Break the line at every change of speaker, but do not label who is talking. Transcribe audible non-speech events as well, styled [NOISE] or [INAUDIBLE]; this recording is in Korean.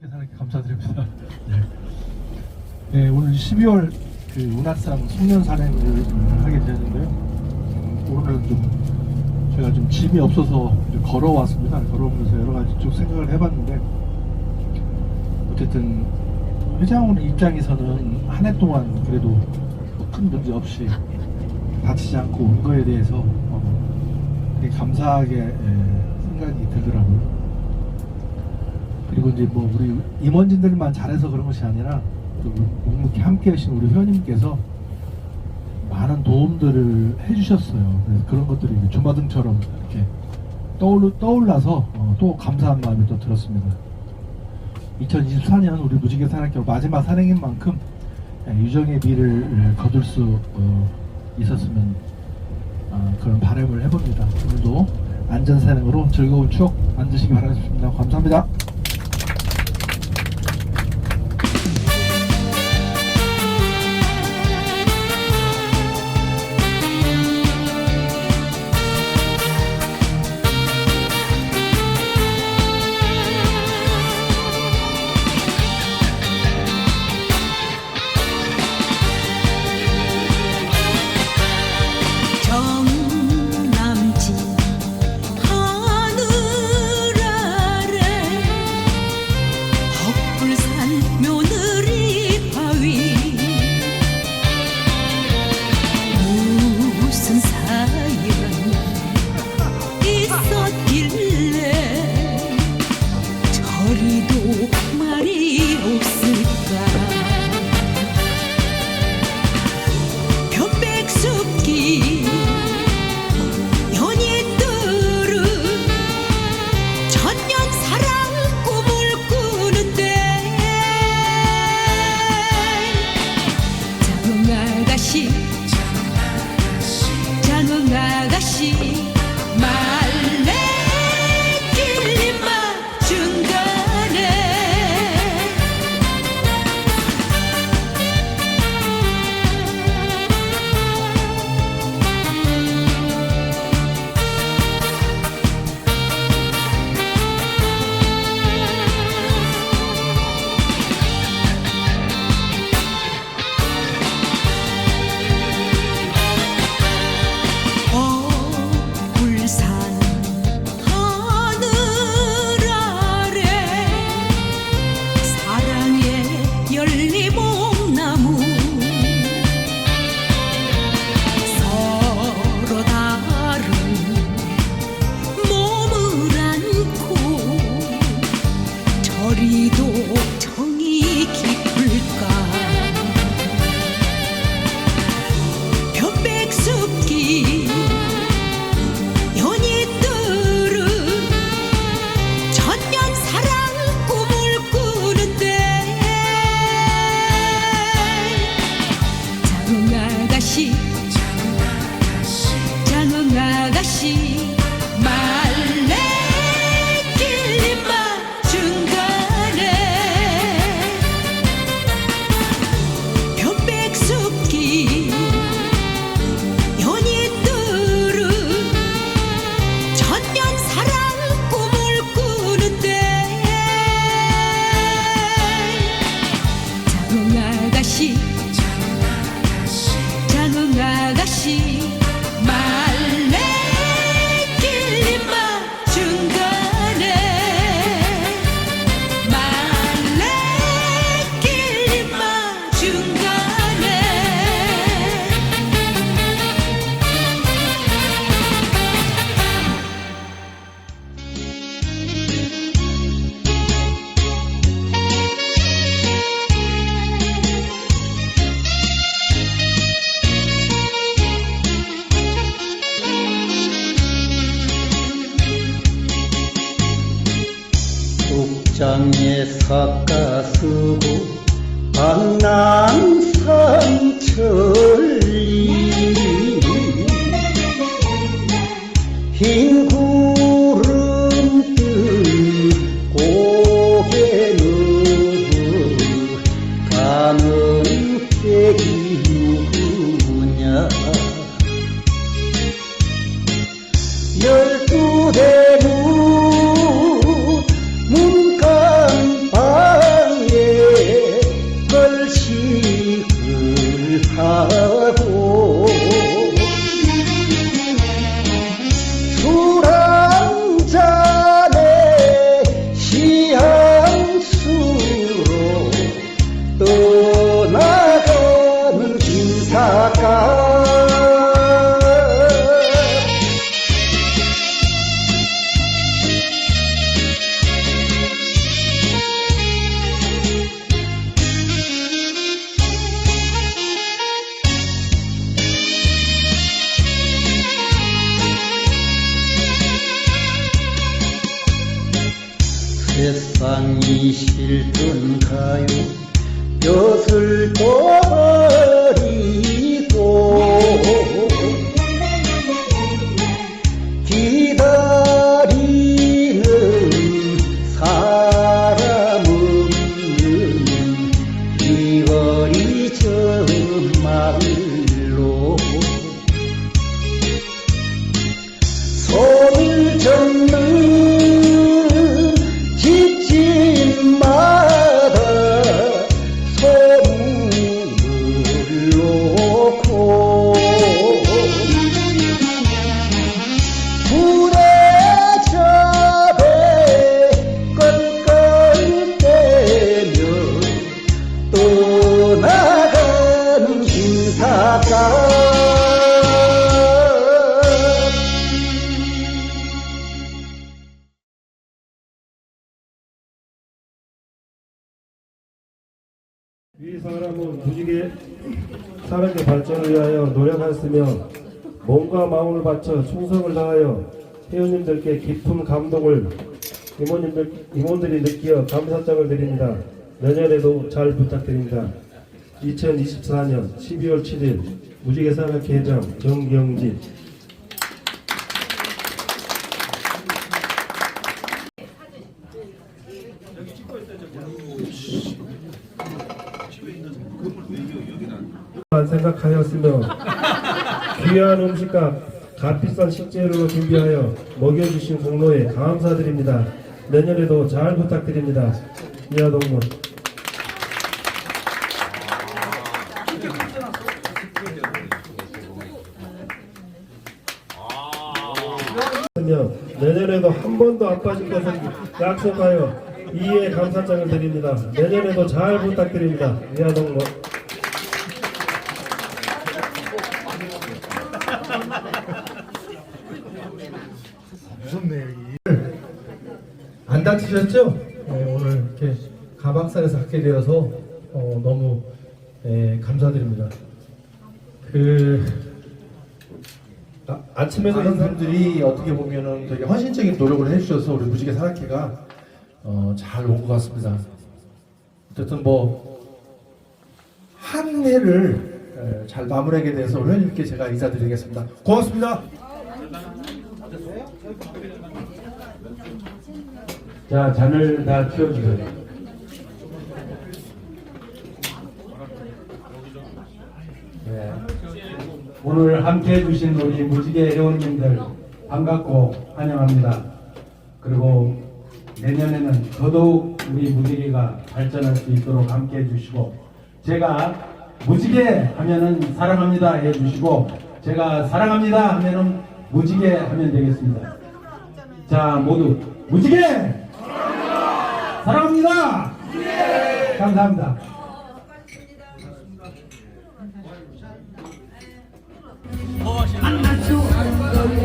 대단하게 감사드립니다. [LAUGHS] 네. 네, 오늘 12월 그 운하산 송년 산행을 하게 되는데요. 오늘은 좀 제가 좀 짐이 없어서 걸어왔습니다. 걸어오면서 여러 가지 쭉 생각을 해봤는데 어쨌든 회장님 입장에서는 한 해 동안 그래도 뭐 큰 문제 없이 다치지 않고 온 거에 대해서 어, 되게 감사하게 예, 생각이 들더라고요. 그리고 이제 뭐 우리 임원진들만 잘해서 그런 것이 아니라 또 묵묵히 함께 하신 우리 회원님께서 많은 도움들을 해주셨어요. 그래서 그런 것들이 주마등처럼 이렇게 떠올, 떠올라서 어, 또 감사한 마음이 또 들었습니다. 2024년 우리 무지개 산악교 마지막 산행인 만큼 예, 유정의 미를 거둘 수 어, 있었으면 어, 그런 바람을 해봅니다. 오늘도 안전 산행으로 즐거운 추억 만드시기 바라겠습니다. 감사합니다.
옥장에 삭가쓰고 강남산 천리. 흰 마음이 싫던가요. 벼슬 떠버리고 이
사람은 무지개 사람의 발전을 위하여 노력하였으며 몸과 마음을 바쳐 충성을 다하여 회원님들께 깊은 감동을 이모님들, 이모들이 느끼어 감사장을 드립니다. 내년에도 잘 부탁드립니다. 2024년 12월 7일 무지개 산악회 회장 정경진 만 생각하였으며 귀한 음식과 값비싼 식재료로 준비하여 먹여주신 공로에 감사드립니다. 내년에도 잘 부탁드립니다. 이하동문 며 내년에도 한 번도 안 빠질 것을 약속하여 이에 감사장을 드립니다. 내년에도 잘 부탁드립니다. 이하동문
안 다치셨죠? 네, 오늘 이렇게 가박산에서 갖게 되어서 어, 너무 예, 감사드립니다. 그 아, 아침에도 선생님들이 어떻게 보면은 되게 헌신적인 노력을 해주셔서 우리 무지개 산악회가 어, 잘 온 것 같습니다. 어쨌든 뭐 한 해를 에, 잘 마무리하게 돼서 회원님께 제가 인사드리겠습니다. 고맙습니다.
자, 잔을 다 치워주세요. 네. 오늘 함께 해주신 우리 무지개 회원님들 반갑고 환영합니다. 그리고 내년에는 더더욱 우리 무지개가 발전할 수 있도록 함께 해주시고 제가 무지개 하면은 사랑합니다 해주시고 제가 사랑합니다 하면은 무지개 하면 되겠습니다. 자 모두 무지개 바랍니다. 감사합니다.
안나죠.